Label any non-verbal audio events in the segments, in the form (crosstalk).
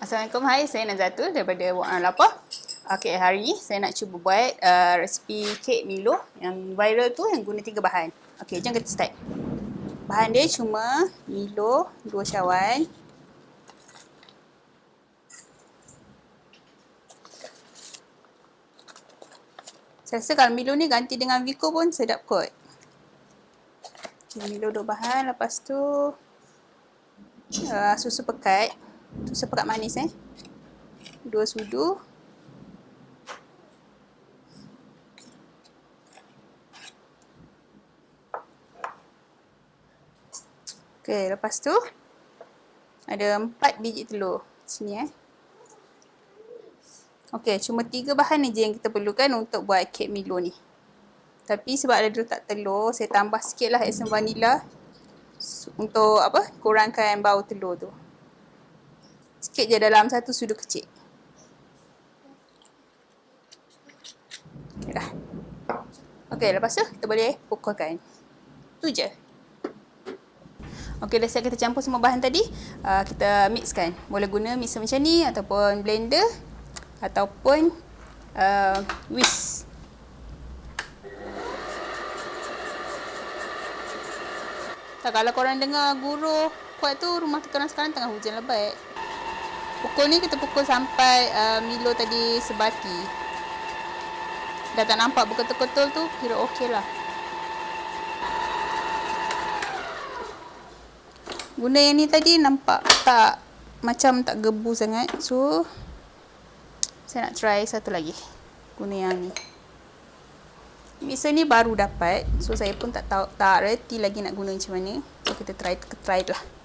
Assalamualaikum, hai saya Nazatul daripada Wak Lapar. Okey, hari ni saya nak cuba buat uh, resipi kek Milo yang viral tu yang guna tiga bahan. Okey, jom kita start. Bahan dia cuma Milo, dua cawan. Saya rasa kalau Milo ni ganti dengan Vico pun sedap kot. Okay, Milo dua bahan. Lepas tu uh, susu pekat. Susu pekat manis eh. Dua sudu. Okay, lepas tu ada empat biji telur. Sini eh. Okay, cuma tiga bahan je yang kita perlukan untuk buat kek Milo ni. Tapi sebab ada letak telur, saya tambah sikit lah esen vanila untuk apa kurangkan bau telur tu. Sikit je dalam satu sudu kecil. Okay dah. Okay, lepas tu kita boleh pukulkan. Tu je. Okey, dah siap kita campur semua bahan tadi. Uh, kita mixkan. Boleh guna mixer macam ni ataupun blender ataupun uh, whisk. Tak, kalau korang dengar guru kuat tu rumah korang sekarang tengah hujan lebat. Pukul ni kita pukul sampai uh, Milo tadi sebati. Dah tak nampak betul-betul tu kira okey lah. Guna yang ni tadi nampak tak macam tak gebu sangat. So saya nak try satu lagi. Guna yang ni. Mixer ni baru dapat. So saya pun tak tahu tak reti lagi nak guna macam mana. So kita try try lah.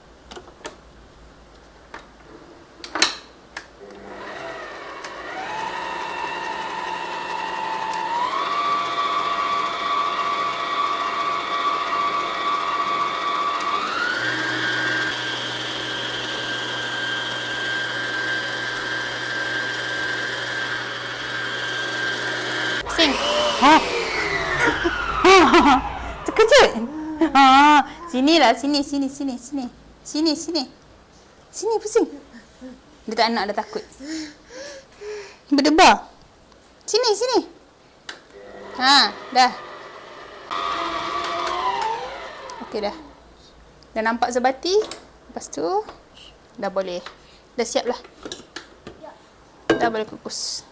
(laughs) Ha. Ha. Sinilah, sini, sini, sini, sini. Sini, sini. Sini pusing. Dia tak nak, dah takut. Berdebar. Sini, sini. Ha, dah. Okey dah. Dah nampak sebati. Lepas tu dah boleh. Dah siap lah. Dah boleh kukus.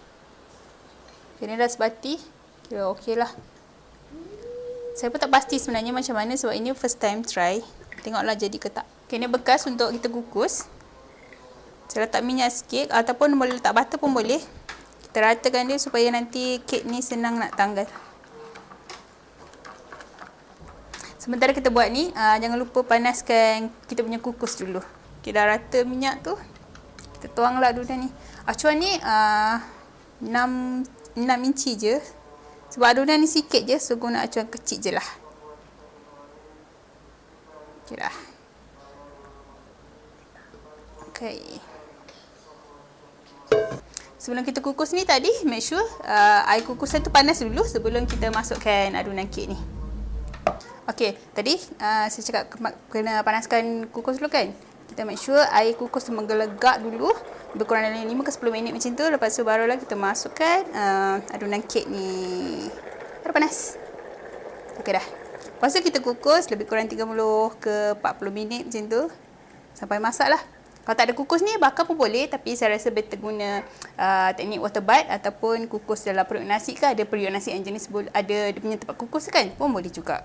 Okay, ni dah sebati. Kira okey lah. Saya pun tak pasti sebenarnya macam mana sebab ini first time try. Tengoklah jadi ke tak. Okay, ni bekas untuk kita kukus. Saya letak minyak sikit ataupun boleh letak butter pun boleh. Kita ratakan dia supaya nanti kek ni senang nak tanggal. Sementara kita buat ni, uh, jangan lupa panaskan kita punya kukus dulu. Okay, dah rata minyak tu. Kita tuanglah adunan ni. Acuan ni uh, 6 6 inci je. Sebab adunan ni sikit je, so guna acuan kecil je lah. Okay dah. Okay. Sebelum kita kukus ni tadi, make sure uh, air kukusan tu panas dulu sebelum kita masukkan adunan kek ni. Okay, tadi uh, saya cakap kena panaskan kukus dulu kan? Kita make sure air kukus tu menggelegak dulu lebih kurang dalam 5 ke 10 minit macam tu. Lepas tu barulah kita masukkan uh, adunan kek ni. Dah panas? Ok dah. Lepas tu kita kukus lebih kurang 30 ke 40 minit macam tu. Sampai masak lah. Kalau tak ada kukus ni bakar pun boleh. Tapi saya rasa better guna uh, teknik water bath ataupun kukus dalam periuk nasi ke. Ada periuk nasi yang jenis ada dia punya tempat kukus kan pun boleh juga.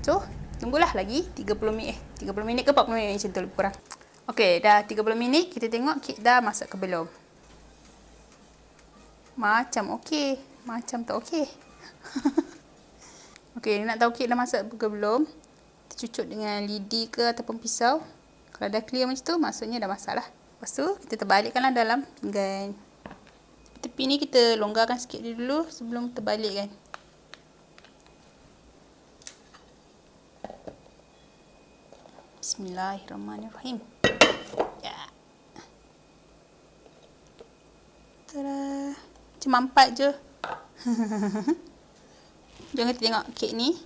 So tunggulah lagi 30 minit eh 30 minit ke 40 minit macam tu lebih kurang Okey, dah 30 minit. Kita tengok kek dah masak ke belum. Macam okey. Macam tak okey. (laughs) okey, nak tahu kek dah masak ke belum. Kita cucuk dengan lidi ke ataupun pisau. Kalau dah clear macam tu, maksudnya dah masak lah. Lepas tu, kita terbalikkanlah dalam pinggan. Tepi ni kita longgarkan sikit dulu sebelum terbalikkan. Bismillahirrahmanirrahim. Tada. Cuma empat je. (laughs) Jom kita tengok kek ni.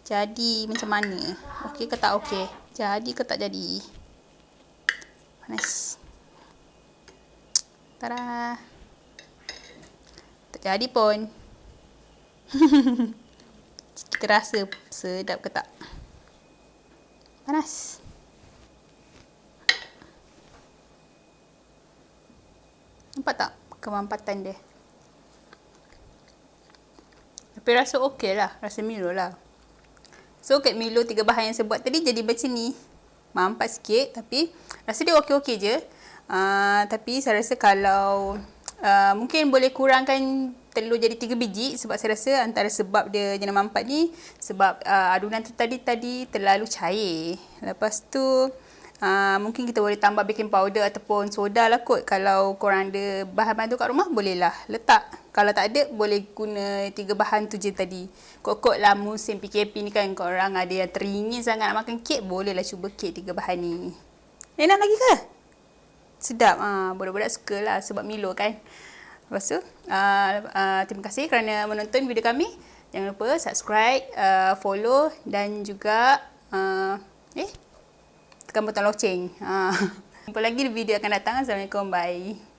Jadi macam mana? Okey ke tak okey? Jadi ke tak jadi? Panas. Tada. Tak jadi pun. (laughs) Kita rasa sedap ke tak? Panas. Nampak tak kemampatan dia? Tapi rasa okey lah. Rasa Milo lah. So, kat Milo tiga bahan yang saya buat tadi jadi macam ni. Mampat sikit tapi rasa dia okey-okey je. Uh, tapi saya rasa kalau uh, mungkin boleh kurangkan telur jadi tiga biji sebab saya rasa antara sebab dia jenama mampat ni sebab uh, adunan tu tadi tadi terlalu cair. Lepas tu Uh, mungkin kita boleh tambah baking powder ataupun soda lah kot. Kalau korang ada bahan-bahan tu kat rumah, bolehlah letak. Kalau tak ada, boleh guna tiga bahan tu je tadi. Kot-kot lah musim PKP ni kan, korang ada yang teringin sangat nak makan kek, bolehlah cuba kek tiga bahan ni. Enak lagi ke? Sedap. Uh, budak-budak suka lah sebab Milo kan. Lepas tu, uh, uh, terima kasih kerana menonton video kami. Jangan lupa subscribe, uh, follow dan juga... Uh, eh, tekan butang loceng. Ha. (laughs) Jumpa lagi di video akan datang. Assalamualaikum. Bye.